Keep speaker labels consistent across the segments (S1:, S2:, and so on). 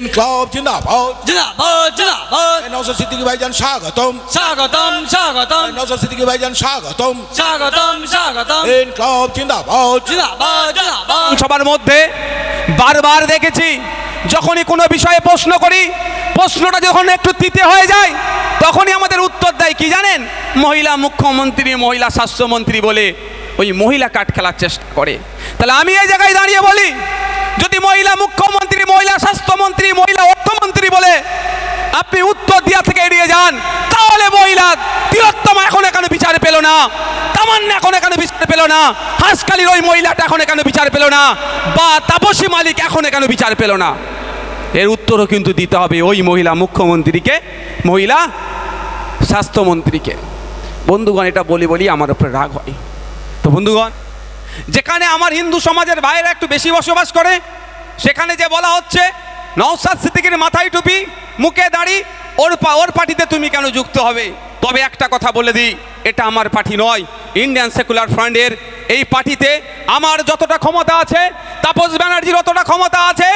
S1: ইনকলাব জিন্দাবাদ
S2: জিন্দাবাদ জিন্দাবাদ
S1: নওশাদ সিদ্দিকী ভাইজান স্বাগতম
S2: স্বাগতম স্বাগতম
S1: নওশাদ সিদ্দিকী ভাইজান স্বাগতম
S2: স্বাগতম স্বাগতম
S1: ইনকলাব জিন্দাবাদ
S2: জিন্দাবাদ জিন্দাবাদ
S3: সবার মধ্যে বারবার দেখেছি যখনই কোনো বিষয়ে প্রশ্ন করি প্রশ্নটা যখন একটু তিতে হয়ে যায় তখনই আমাদের উত্তর দেয় কি জানেন? মহিলা মুখ্যমন্ত্রী মহিলা স্বাস্থ্যমন্ত্রী বলে ওই মহিলা কাঠ খেলার চেষ্টা করে। তাহলে আমি এই জায়গায় দাঁড়িয়ে বলি যদি মহিলা মুখ্যমন্ত্রী, মহিলা স্বাস্থ্যমন্ত্রী, মহিলা অর্থমন্ত্রী বলে আপনি উত্তর দিয়া থেকে এড়িয়ে যান, তাহলে মহিলা তিলোত্তমা এখন এখানে বিচার পেল না, তামান্না এখন এখানে বিচার পেল না হাঁসকালির ওই মহিলাটা এখন এখানে বিচার পেল না, বা তাপসী মালিক এখন এখানে বিচার পেল না। এর উত্তরও কিন্তু দিতে হবে ওই মহিলা মুখ্যমন্ত্রীকে, মহিলা স্বাস্থ্যমন্ত্রীকে। বন্ধুগণ, এটা বলি বলি আমার উপরে রাগ হয়। তো বন্ধুগণ যেখানে আমার হিন্দু সমাজের ভাইয়েরা একটু বেশি বসবাস করে, সেখানে যে বলা হচ্ছে নওসাদ সিদ্দিকের মাথায় টুপি, মুখে দাড়ি, ওর পা, ওর পার্টিতে তুমি কেন যুক্ত হবে? তবে একটা কথা বলে দিই, এটা আমার পার্টি নয়। ইন্ডিয়ান সেকুলার ফ্রন্টের এই পার্টিতে আমার যতটা ক্ষমতা আছে, তাপস ব্যানার্জির অতটা ক্ষমতা আছে,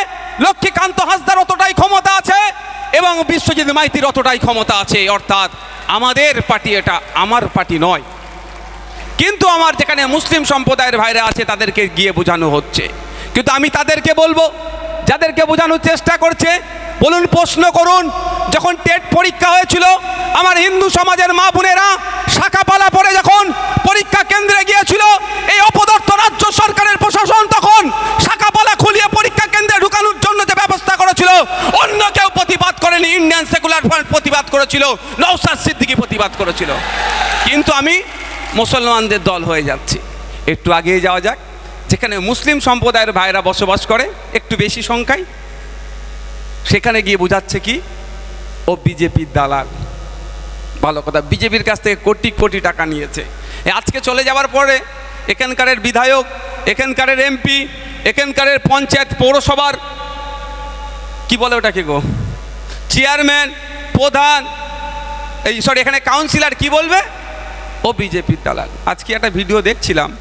S3: লক্ষ্মীকান্ত হাসদার অতটাই ক্ষমতা আছে, এবং বিশ্বজিৎ মাইতির অতটাই ক্ষমতা আছে। অর্থাৎ আমাদের পার্টি এটা, আমার পার্টি নয়। কিন্তু আমার যেখানে মুসলিম সম্প্রদায়ের ভাইরা আছে, তাদেরকে গিয়ে বোঝানো হচ্ছে। কিন্তু আমি তাদেরকে বলব, যাদেরকে বোঝানোর চেষ্টা করছে, বলুন, প্রশ্ন করুন, যখন টেট পরীক্ষা হয়েছিল, আমার হিন্দু সমাজের মা বোনেরা শাখাপালা পরে যখন পরীক্ষা কেন্দ্রে গিয়েছিল, এই অপদর্থ রাজ্য সরকারের প্রশাসন তখন শাখাপালা খুলিয়ে পরীক্ষা কেন্দ্রে ঢুকানোর জন্য যে ব্যবস্থা করেছিল, অন্য কেউ প্রতিবাদ করেনি, ইন্ডিয়ান সেকুলার ফ্রন্ট প্রতিবাদ করেছিল নৌসাদ সিদ্দিকি প্রতিবাদ করেছিল। কিন্তু আমি মুসলমানদের দল হয়ে যাচ্ছি। একটু আগিয়ে যাওয়া যাক। যেখানে মুসলিম সম্প্রদায়ের ভাইরা বসবাস করে, একটু বেশি সংখ্যায়, সেখানে গিয়ে বোঝাচ্ছে কি? ও বিজেপির দালাল। ভালো কথা, বিজেপির কাছ থেকে কোটি কোটি টাকা নিয়েছে। আজকে চলে যাওয়ার পরে এখানকারের বিধায়ক, এখানকারের এমপি, এখানকারের পঞ্চায়েত পৌরসভার, কি বলে ওটাকে গো? চেয়ারম্যান, প্রধান, এই সরি এখানে কাউন্সিলর কি বলবে? ও বিজেপির দালাল। আজকে একটা ভিডিও দেখছিলাম।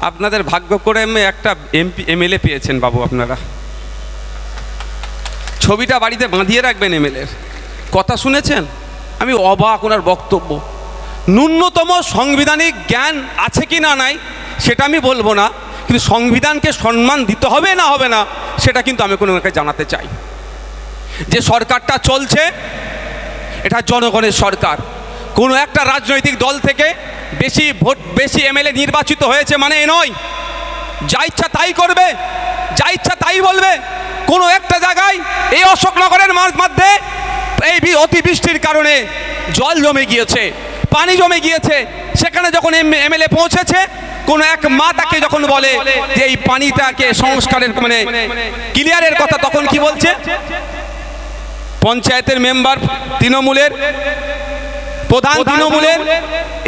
S3: আপনাদের ভাগ্য করে একটা এমপি, এমএলএ পেয়েছেন বাবু আপনারা। ছবিটা বাড়িতে বাঁধিয়ে রাখবেন এমএলএর। কথা শুনেছেন? আমি অবাক ওনার বক্তব্য। ন্যূনতম সাংবিধানিক জ্ঞান আছে কি না নাই, সেটা আমি বলব না। কিন্তু সংবিধানকে সম্মান দিতে হবে না হবে না, সেটা কিন্তু আমি কোনো জানাতে চাই। যে সরকারটা চলছে, এটা জনগণের সরকার। কোনো একটা রাজনৈতিক দল থেকে বেশি ভোট, বেশি এমএলএ নির্বাচিত হয়েছে মানে এ নয়। যা ইচ্ছা তাই করবে, যা ইচ্ছা তাই বলবে। কোনো একটা জায়গায় এই অশোকনগরের মধ্যে এই অতিবৃষ্টির কারণে জল জমে গিয়েছে, পানি জমে গিয়েছে। সেখানে যখন এমএলএ পৌঁছেছে, কোনো এক মা তাকে যখন বলে যে এই পানিটাকে সংস্কারের মানে ক্লিয়ারের কথা তখন কি বলছে? পঞ্চায়েতের মেম্বার তৃণমূলের প্রধান তৃণমূলের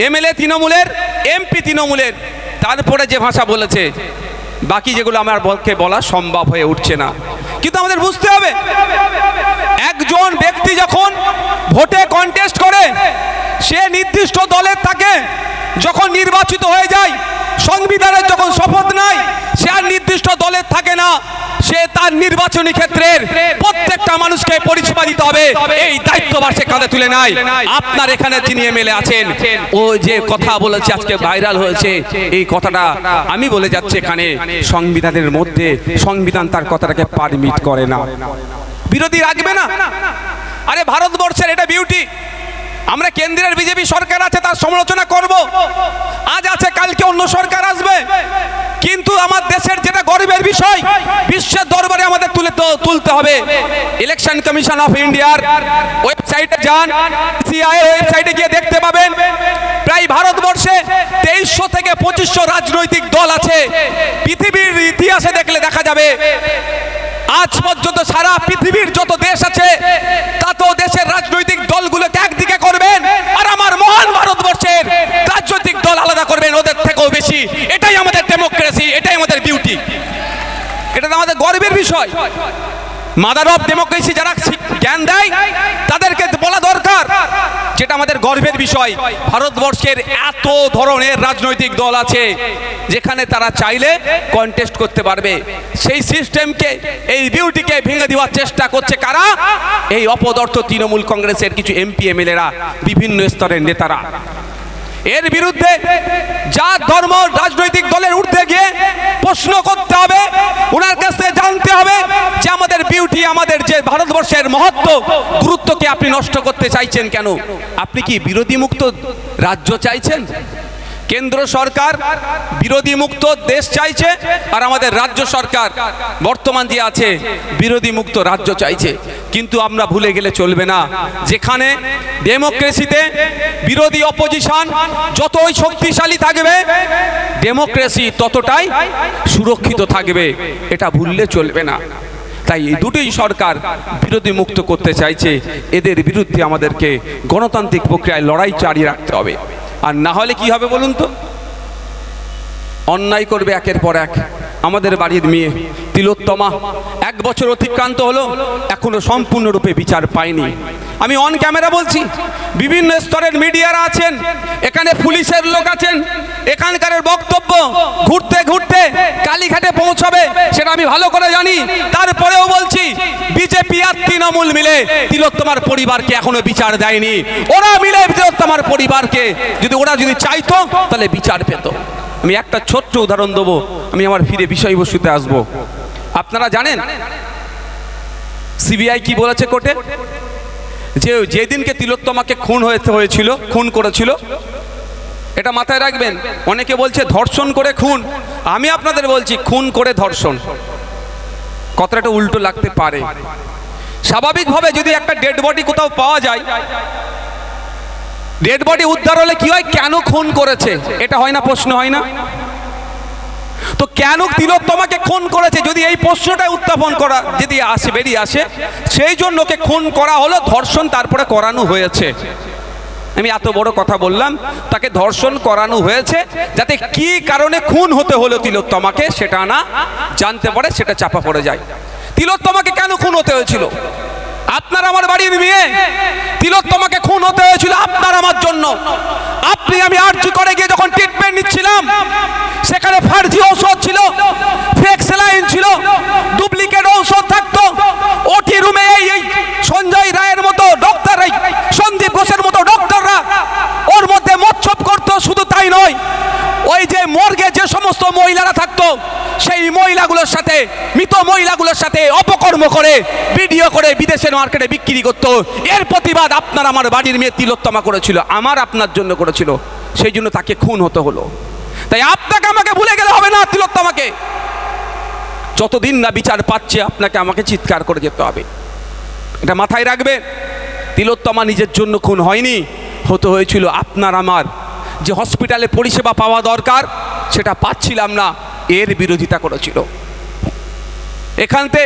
S3: এমএলএ তৃণমূলের এমপি তৃণমূলের। তারপরে যে ভাষা বলেছে বাকি যেগুলো আমার পক্ষে বলা সম্ভব হয়ে উঠছে না। কিন্তু আমাদের বুঝতে হবে একজন ব্যক্তি যখন ভোটে কন্টেস্ট করে সে নির্দিষ্ট দলের থাকে যখন নির্বাচিত হয়ে যায় সংবিধানের যখন শপথ নাই সে আর নির্দিষ্ট দলের থাকে না। সে তার নির্বাচনী ক্ষেত্রের প্রত্যেকটা মানুষকে পরিষেবা দিতে হবে। এই দায়িত্বভার সে কাঁধে তুলে নাই। আপনার এখানে যিনি এমএলএ আছেন ও যে কথা বলেছে আজকে ভাইরাল হয়েছে এই কথাটা আমি বলে যাচ্ছি এখানে সংবিধানের মধ্যে সংবিধান তার কথাটাকে পারমিট করে না। বিরোধী রাখবে না। আরে ভারতবর্ষের এটা বিউটি আমরা কেন্দ্রের বিজেপি সরকার আছে তার সমালোচনা করব। আজ আছে কালকে অন্য সরকার আসবে। কিন্তু আমার দেশের যেটা গর্বের বিষয় বিশ্বের আমাদের তুলে তুলতে হবে। ইলেকশন কমিশন অফ ইন্ডিয়ার ওয়েবসাইটে যান। সিআই ওয়েবসাইটে গিয়ে দেখতে পাবেন। প্রায় ভারতবর্ষে তেইশশো থেকে পঁচিশশো রাজনৈতিক দল আছে। পৃথিবীর ইতিহাসে দেখলে দেখা যাবে, আজ পর্যন্ত সারা পৃথিবীর যত দেশ আছে তত দেশের রাজনৈতিক দলগুলোকে একদিকে করবেন আর আমার মহান ভারতবর্ষের রাজনৈতিক দল আলাদা করবেন, ওদের থেকেও বেশি। এটাই আমাদের ডেমোক্রেসি এটাই আমাদের বিউটি এটা আমাদের গর্বের বিষয়। মাদার অফ ডেমোক্রেসি যারা জ্ঞান দেয়, তাদেরকে বলা দরকার যেটা আমাদের গর্বের বিষয়। ভারতবর্ষের এত ধরনের রাজনৈতিক দল আছে যেখানে তারা চাইলে কন্টেস্ট করতে পারবে। সেই সিস্টেমকে এই বিউটিকে ভেঙে দেওয়ার চেষ্টা করছে কারা? এই অপদর্থ তৃণমূল কংগ্রেসের কিছু এমপি এমএলএরা বিভিন্ন স্তরের নেতারা। এর বিরুদ্ধে যা ধর্ম, রাজনৈতিক দলের উঠতে গিয়ে প্রশ্ন করতে হবে। ওনার কাছ থেকে জানতে হবে যে আমাদের বিউটি আমাদের যে ভারতবর্ষের মহত্ব গুরুত্বকে আপনি নষ্ট করতে চাইছেন কেন? আপনি কি বিরোধী মুক্ত রাজ্য চাইছেন? কেন্দ্র সরকার বিরোধী মুক্ত দেশ চাইছে আর আমাদের রাজ্য সরকার বর্তমান যে আছে বিরোধী মুক্ত রাজ্য চাইছে। কিন্তু আমরা ভুলে গেলে চলবে না। যেখানে ডেমোক্রেসিতে বিরোধী অপোজিশন যতই শক্তিশালী থাকবে, ডেমোক্রেসি ততটাই সুরক্ষিত থাকবে। এটা ভুললে চলবে না। তাই এই দুটোই সরকার বিরোধী মুক্ত করতে চাইছে। এদের বিরুদ্ধে আমাদেরকে গণতান্ত্রিক প্রক্রিয়ায় লড়াই চালিয়ে রাখতে হবে। আর না হলে কি হবে বলুন তো? অন্যায় করবে একের পর এক। আমাদের বাড়ির মেয়ে তিলোত্তমা এক বছর অতিক্রান্ত হলো, এখনও সম্পূর্ণরূপে বিচার পায়নি। আমি অন ক্যামেরা বলছি। বিভিন্ন স্তরের মিডিয়ারা আছেন, এখানে পুলিশের লোক আছেন এখানকার বক্তব্য ঘুরতে ঘুরতে কালীঘাটে পৌঁছাবে সেটা আমি ভালো করে জানি। তারপরেও বলছি বিজেপি আর তৃণমূল মিলে তিলোত্তমার পরিবারকে এখনও বিচার দেয়নি। ওরা মিলে তিলোত্তমার পরিবারকে, যদি ওরা যদি চাইতো, তাহলে বিচার পেত। আমি একটা ছোট্ট উদাহরণ দেবো, আমি আমার ফিরে বিষয়বস্তুতে আসব। আপনারা জানেন, সিবিআই কি বলেছে কোর্টে? যে যেদিনকে তিলোত্তমাকে খুন হয়েছে, হয়েছিল, খুন করেছিল, এটা মাথায় রাখবেন। অনেকে বলছে ধর্ষণ করে খুন। আমি আপনাদের বলছি, খুন করে ধর্ষণ। কথাটা উল্টো লাগতে পারে। স্বাভাবিকভাবে যদি একটা ডেড বডি কোথাও পাওয়া যায় ডেড বডি উদ্ধার হলে কি হয়? কেন খুন করেছে? এটা হয় না, প্রশ্ন হয় না? তো কেন তিলোত্তমাকে খুন করেছে? যদি এই প্রশ্নটা উত্থাপন করা, যদি আসে, বেরিয়ে আসে, সেই জন্য ওকে খুন করা হলো, ধর্ষণ তারপরে করানো হয়েছে। আমি এত বড় কথা বললাম, তাকে ধর্ষণ করানো হয়েছে, যাতে কি কারণে খুন হতে হলো তিলোত্তমাকে সেটা না জানতে পারে, সেটা চাপা পড়ে যায়। তিলোত্তমাকে কেন খুন হতে হয়েছিল? আপনার আমার বাড়ির মেয়ে। তিলোত্তমাকে খুন হতে হয়েছিল আপনার আমার জন্য। আপনি আমি আর্জি করে গিয়ে যখন ট্রিটমেন্ট নিচ্ছিলাম। সেখানে ফার্জি ঔষধ ছিল ফেক স্যালাইন ছিল, ডুপ্লিকেট ঔষধ থাকতো। ওটি রুমে এই সঞ্জয় রায়ের মতো ডক্টর এই সন্দীপ ঘোষের মতো ডক্টররা ওর মধ্যে মচ্ছপ করতো, শুধু তাই নয়, ওই যে মর্গে যে সমস্ত মহিলারা থাকতো, সেই মহিলাগুলোর সাথে, মৃত মহিলাগুলোর সাথে অপকর্ম করে ভিডিও করে, বিদেশের মার্কেটে বিক্রি করতো। এর প্রতিবাদ আপনার আমার বাড়ির মেয়ে তিলোত্তমা করেছিল, আমার আপনার জন্য করেছিল। সেই জন্য তাকে খুন হতে হলো। তাই আপনাকে আমাকে ভুলে গেলে হবে না তিলোত্তমাকে। যতদিন না বিচার পাচ্ছে, আপনাকে আমাকে চিৎকার করে যেতে হবে। এটা মাথায় রাখবেন, তিলোত্তমা নিজের জন্য খুন হয়নি, হতে হয়েছিল আপনার আমার। যে হসপিটালে পরিষেবা পাওয়া দরকার, সেটা পাচ্ছিলাম না, এর বিরোধিতা করেছিল। এখানতে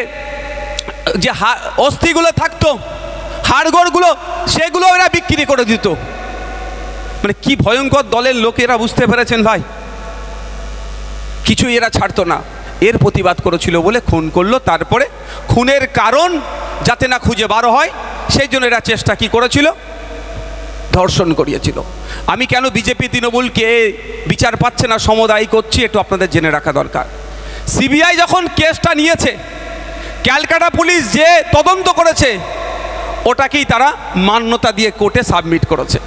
S3: যে অস্থিগুলো থাকতো, হাড়গোড়গুলো সেগুলো এরা বিক্রি করে দিত। মানে কি ভয়ঙ্কর দলের লোকেরা বুঝতে পেরেছেন ভাই? কিছুই এরা ছাড়তো না। এর প্রতিবাদ করেছিল বলে খুন করল। তারপরে খুনের কারণ যাতে না খুঁজে বারো হয়, সেই জন্য এরা চেষ্টা কি করেছিল? ধর্ষণ করিয়েছিল। আমি কেন বিজেপি তৃণমূলকে বিচার পাচ্ছে না, সমদায়ী করছি, একটু আপনাদের জেনে রাখা দরকার। সিবিআই যখন কেসটা নিয়েছে ক্যালকাটা পুলিশ যে তদন্ত করেছে, ওটাকেই তারা মান্যতা দিয়ে কোর্টে সাবমিট করেছে।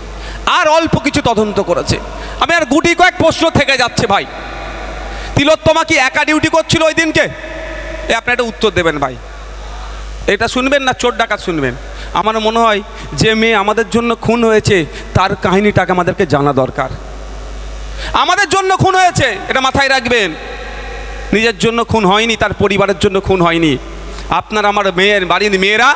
S3: আর অল্প কিছু তদন্ত করেছে। আমি আর গুটি কয়েক প্রশ্ন থেকে যাচ্ছে ভাই। তিলোত্তমা কি একা ডিউটি করছিল ওই দিনকে? এ, আপনি একটা উত্তর দেবেন ভাই। এটা শুনবেন না, চোর ডাকাত শুনবেন। আমার মনে হয় যে মেয়ে আমাদের জন্য খুন হয়েছে, তার কাহিনীটাকে আমাদেরকে জানা দরকার। আমাদের জন্য খুন হয়েছে, এটা মাথায় রাখবেন। নিজের জন্য খুন হয়নি, তার পরিবারের জন্য খুন হয়নি। আপনার আমার মেয়ের বাড়ির মেয়েরা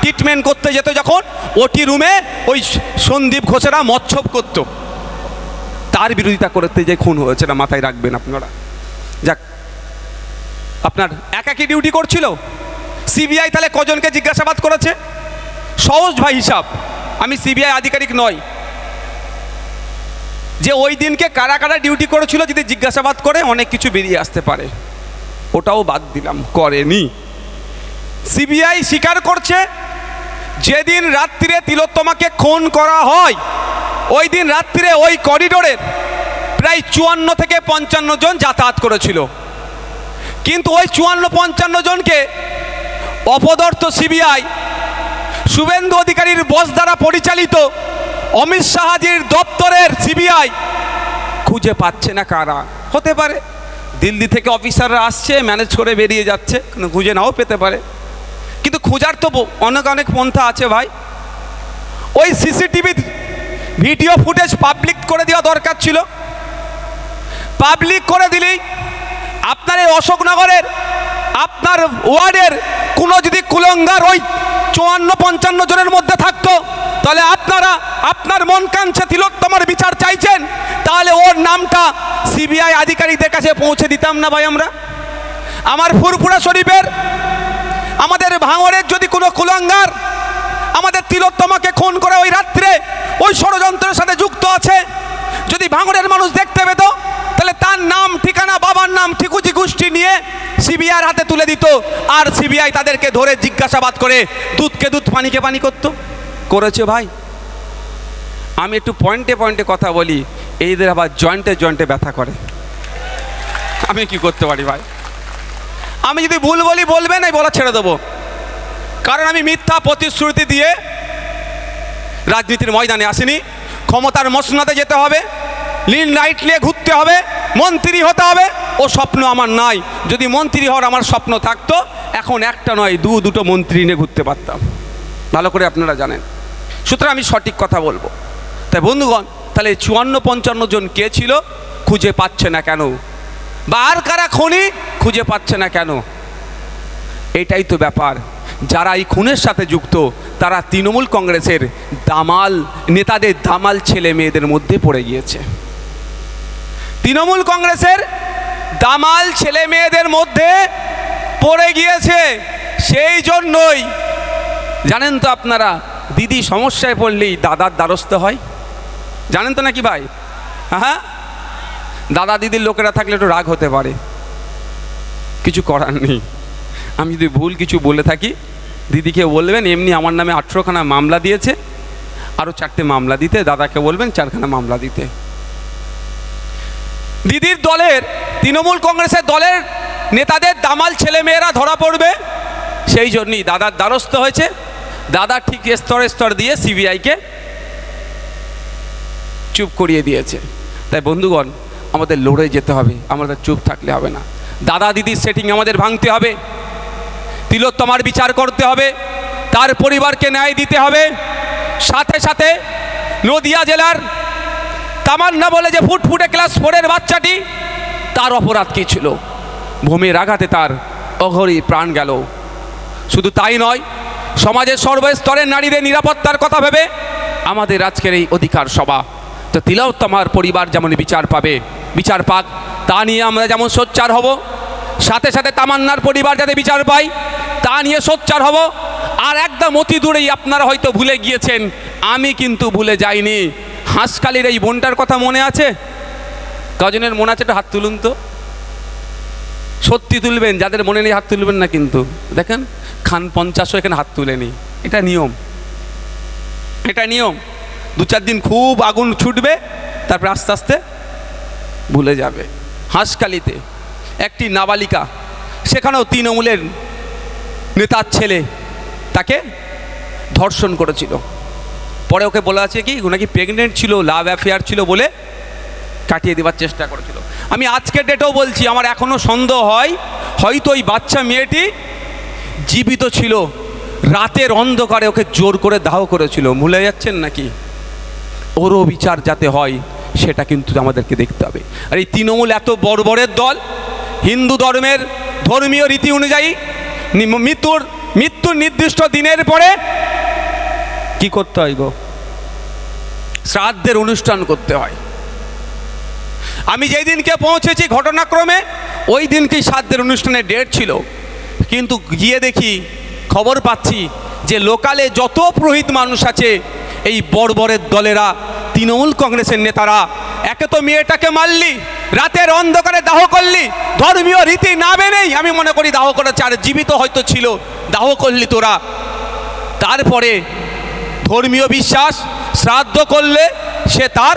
S3: ট্রিটমেন্ট করতে যেত যখন, ওটি রুমে ওই সন্দীপ ঘোষেরা মচ্ছব করতো। তার বিরোধিতা করতে যে খুন হয়েছে না মাথায় রাখবেন আপনারা। যাক, আপনার একাকি ডিউটি করছিল? সিবিআই তাহলে কজনকে জিজ্ঞাসাবাদ করেছে? সহজ ভাই হিসাব, আমি সিবিআই আধিকারিক নয় যে ওই দিনকে কারা কারা ডিউটি করেছিল যদি জিজ্ঞাসাবাদ করে, অনেক কিছু বেরিয়ে আসতে পারে। ওটাও বাদ দিলাম, করেনি। সিবিআই স্বীকার করছে, যেদিন রাত্রিরে তিলোত্তমাকে খুন করা হয় ওই দিন রাত্রিরে ওই করিডোরের প্রায় চুয়ান্ন থেকে পঞ্চান্ন জন যাতায়াত করেছিল। কিন্তু ওই চুয়ান্ন পঞ্চান্ন জনকে অপদর্থ সিবিআই, শুভেন্দু অধিকারীর বস দ্বারা পরিচালিত অমিত শাহাজির দপ্তরের সিবিআই খুঁজে পাচ্ছে না কারা। হতে পারে, দিল্লি থেকে অফিসাররা আসছে ম্যানেজ করে বেরিয়ে যাচ্ছে খুঁজে নাও পেতে পারে। খোঁজার তো অনেক অনেক পন্থা আছে ভাই। ওই সিসিটিভি ভিডিও ফুটেজ পাবলিক করে দেওয়া দরকার ছিল। পাবলিক করে দিলেই আপনার এই অশোকনগরের, আপনার ওয়ার্ডের কোনো যদি কুলঙ্গার ওই চুয়ান্ন পঞ্চান্ন জনের মধ্যে থাকতো, তাহলে আপনারা, আপনার মন কাঞ্ছে তিলোত্তমার বিচার চাইছেন, তাহলে ওর নামটা সিবিআই আধিকারিকদের কাছে পৌঁছে দিতাম না ভাই আমরা। আমার ফুরফুরা শরীফের, আমাদের ভাঙড়ের যদি কোনো কুলাঙ্গার আমাদের তিলোত্তমাকে খুন করে ওই রাত্রে ওই ষড়যন্ত্রের সাথে যুক্ত আছে, যদি ভাঙড়ের মানুষ দেখতে পেত, তাহলে তার নাম, ঠিকানা, বাবার নাম, ঠিকুজি গোষ্ঠী নিয়ে সিবিআইয়ের হাতে তুলে দিত। আর সিবিআই তাদেরকে ধরে জিজ্ঞাসাবাদ করে, দুধকে দুধ, পানিকে পানি করতো। করেছে ভাই। আমি একটু পয়েন্টে পয়েন্টে কথা বলি এইদের আবার জয়েন্টে জয়েন্টে ব্যথা করে। আমি কি করতে পারি ভাই? আমি যদি ভুল বলি বলবেন এই বলা ছেড়ে দেবো। কারণ আমি মিথ্যা প্রতিশ্রুতি দিয়ে রাজনীতির ময়দানে আসিনি। ক্ষমতার মসনাতে যেতে হবে লিন লাইট নিয়ে ঘুরতে হবে, মন্ত্রী হতে হবে। ও স্বপ্ন আমার নাই। যদি মন্ত্রী হওয়ার আমার স্বপ্ন থাকতো, এখন একটা নয়, দু, দুটো মন্ত্রী নিয়ে ঘুরতে পারতাম। ভালো করে আপনারা জানেন। সুতরাং আমি সঠিক কথা বলব। তাই বন্ধুগণ, তাহলে চুয়ান্ন, পঞ্চান্ন জন কে ছিল? খুঁজে পাচ্ছে না কেন? বা আর কারা খুনি খুঁজে পাচ্ছে না কেন? এটাই তো ব্যাপার। যারা এই খুনের সাথে যুক্ত, তারা তৃণমূল কংগ্রেসের দামাল, নেতাদের দামাল ছেলে মেয়েদের মধ্যে পড়ে গিয়েছে। তৃণমূল কংগ্রেসের দামাল ছেলে মেয়েদের মধ্যে পড়ে গিয়েছে। সেই জন্যই। জানেন তো আপনারা, দিদি সমস্যায় পড়লেই দাদার দ্বারস্থ হয়? জানেন তো নাকি ভাই? হ্যাঁ? দাদা দিদির লোকেরা থাকলে একটু রাগ হতে পারে। কিছু করার নেই। আমি যদি ভুল কিছু বলে থাকি দিদিকে বলবেন, এমনি আমার নামে আঠেরোখানা মামলা দিয়েছে আরও চারটে মামলা দিতে, দাদাকে বলবেন চারখানা মামলা দিতে। দিদির দলের, তৃণমূল কংগ্রেসের দলের নেতাদের দামাল ছেলেমেয়েরা ধরা পড়বে, সেই জন্যই দাদার দ্বারস্থ হয়েছে। দাদা ঠিক স্তরে স্তর দিয়ে সিবিআইকে চুপ করিয়ে দিয়েছে। তাই বন্ধুগণ আমাদের লড়ে যেতে হবে, আমাদের চুপ থাকলে হবে না। দাদা দিদির সেটিং আমাদের ভাঙতে হবে, তিলোত্তমার বিচার করতে হবে, তার পরিবারকে ন্যায় দিতে হবে। সাথে সাথে নদিয়া জেলার তামান্না বলে যে ফুটফুটে ক্লাস ফোরের বাচ্চাটি, তার অপরাধ কী ছিল? ভূমির আঘাতে তার অঘরি প্রাণ গেল। শুধু তাই নয়, সমাজের সর্বস্তরের নারীদের নিরাপত্তার কথা ভেবে আমাদের আজকের এই অধিকার সভা, তো তিলোত্তমার পরিবার যেমন বিচার পাবে বিচার পাক তা নিয়ে আমরা যেমন সোচ্চার হব, সাথে সাথে তামান্নার পরিবার যাতে বিচার পায়, তা নিয়ে সোচ্চার হব। আর একদম অতি দূরেই আপনারা হয়তো ভুলে গিয়েছেন, আমি কিন্তু ভুলে যাইনি। হাঁসকালির এই বোনটার কথা মনে আছে? কজনের মনে আছে হাত তুলুন তো। সত্যি তুলবেন, যাদের মনে নেই হাত তুলবেন না কিন্তু। দেখেন, খান পঞ্চাশও এখানে হাত তুলেনি। এটা নিয়ম। এটা নিয়ম। দু চার দিন খুব আগুন ছুটবে, তারপরে আস্তে আস্তে ভুলে যাবে। হাঁসকালিতে একটি নাবালিকা, সেখানেও তৃণমূলের নেতার ছেলে তাকে ধর্ষণ করেছিল। পরে ওকে বলা আছে কি নাকি প্রেগনেন্ট ছিল লাভ অ্যাফেয়ার ছিল বলে কাটিয়ে দেওয়ার চেষ্টা করেছিল। আমি আজকের ডেটেও বলছি, আমার এখনও সন্দেহ হয়, হয়তো ওই বাচ্চা মেয়েটি জীবিত ছিল, রাতের অন্ধকারে ওকে জোর করে দাহ করেছিল। ভুলে যাচ্ছেন নাকি? ওরও বিচার যাতে হয় সেটা কিন্তু আমাদেরকে দেখতে হবে। আর এই তৃণমূল এত বর্বরের দল, হিন্দু ধর্মের ধর্মীয় রীতি অনুযায়ী মৃত্যুর মৃত্যুর নির্দিষ্ট দিনের পরে কি করতে হয় গো? শ্রাদ্ধের অনুষ্ঠান করতে হয়। আমি যেই দিনকে পৌঁছেছি ঘটনাক্রমে, ওই দিনকেই শ্রাদ্ধের অনুষ্ঠানের ডেট ছিল। কিন্তু গিয়ে দেখি, খবর পাচ্ছি যে লোকালে যত পুরোহিত মানুষ আছে, এই বর্বরের দলেরা তৃণমূল কংগ্রেসের নেতারা, একে তো মেয়েটাকে মারলি, রাতের অন্ধকারে দাহ করলি, ধর্মীয় রীতি না মেনেই আমি মনে করি দাহ করেছে, আর জীবিত হয়তো ছিল, দাহ করলি তোরা। তারপরে ধর্মীয় বিশ্বাস শ্রাদ্ধ করলে সে তার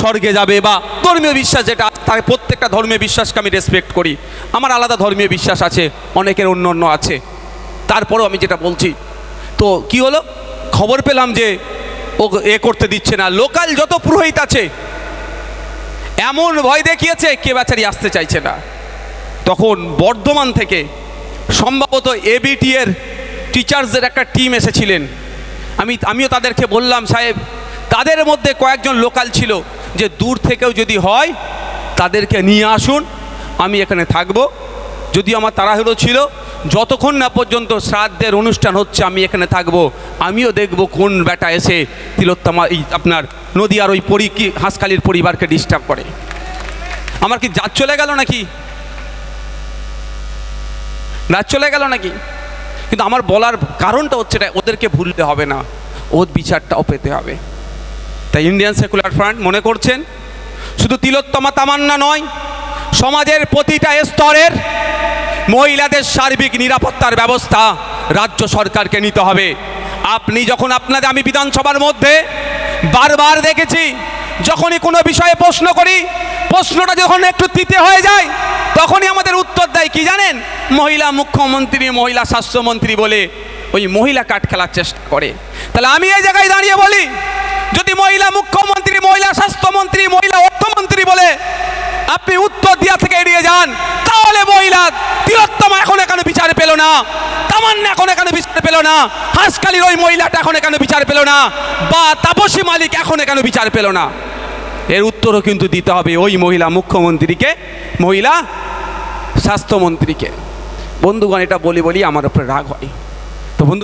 S3: স্বর্গে যাবে, বা ধর্মীয় বিশ্বাস যেটা, তার প্রত্যেকটা ধর্মীয় বিশ্বাসকে আমি রেসপেক্ট করি। আমার আলাদা ধর্মীয় বিশ্বাস আছে, অনেকের অন্য অন্য আছে। তারপরেও আমি যেটা বলছি, তো কি হলো? খবর পেলাম যে ও এ করতে দিচ্ছে না। লোকাল যত পুরোহিত আছে, এমন ভয় দেখিয়েছে, কে বেচারি আসতে চাইছে না। তখন বর্ধমান থেকে সম্ভবত এবিটি এর টিচার্সদের একটা টিম এসেছিলেন। আমি, আমিও তাদেরকে বললাম, সাহেব, তাদের মধ্যে কয়েকজন লোকাল ছিল, যে দূর থেকেও যদি হয়, তাদেরকে নিয়ে আসুন, আমি এখানে থাকব। যদি আমার তাড়াহুড়ো ছিল যতক্ষণ না পর্যন্ত শ্রাদ্ধের অনুষ্ঠান হচ্ছে, আমি এখানে থাকব। আমিও দেখব কোন বেটা এসে তিলোত্তমা এই আপনার নদীয়ার ওই পরি কি, হাঁসখালির পরিবারকে ডিস্টার্ব করে। আমার কি জাত চলে গেল নাকি? রাত চলে গেল নাকি? কিন্তু আমার বলার কারণটা হচ্ছে এটা, ওদেরকে ভুলতে হবে না। ওর বিচারটাও পেতে হবে। তাই ইন্ডিয়ান সেকুলার ফ্রন্ট মনে করছেন, শুধু তিলোত্তমা তামান্না নয়, সমাজের প্রতিটা স্তরের মহিলাদের সার্বিক নিরাপত্তার ব্যবস্থা রাজ্য সরকারকে নিতে হবে। আপনি যখন আপনাদের, আমি বিধানসভার মধ্যে বারবার দেখেছি, যখনই কোনো বিষয়ে প্রশ্ন করি, প্রশ্নটা যখন একটু তিতে হয়ে যায়, তখনই আমাদের উত্তর দেয় কি জানেন? মহিলা মুখ্যমন্ত্রী, মহিলা স্বাস্থ্যমন্ত্রী বলে ওই মহিলা কাঠ খেলার চেষ্টা করে। তাহলে আমি এই জায়গায় দাঁড়িয়ে বলি, যদি মহিলা মুখ্যমন্ত্রী, মহিলা স্বাস্থ্যমন্ত্রী, মহিলা অর্থমন্ত্রী বলে আপনি উত্তর দিয়া থেকে এড়িয়ে যান। তাহলে মহিলা তিলোত্তমা এখন এখানে বিচার পেল না। তামান্না এখন এখানে বিচার পেল না। হাঁসকালির ওই মহিলাটা এখন এখানে বিচার পেল না। বা তাপসী মালিক এখন এখানে বিচার পেল না। এর উত্তরও কিন্তু দিতে হবে ওই মহিলা মুখ্যমন্ত্রীকে, মহিলা স্বাস্থ্যমন্ত্রীকে। বন্ধুগণ, এটা বলি বলি আমার উপরে রাগ হয়। তো বন্ধু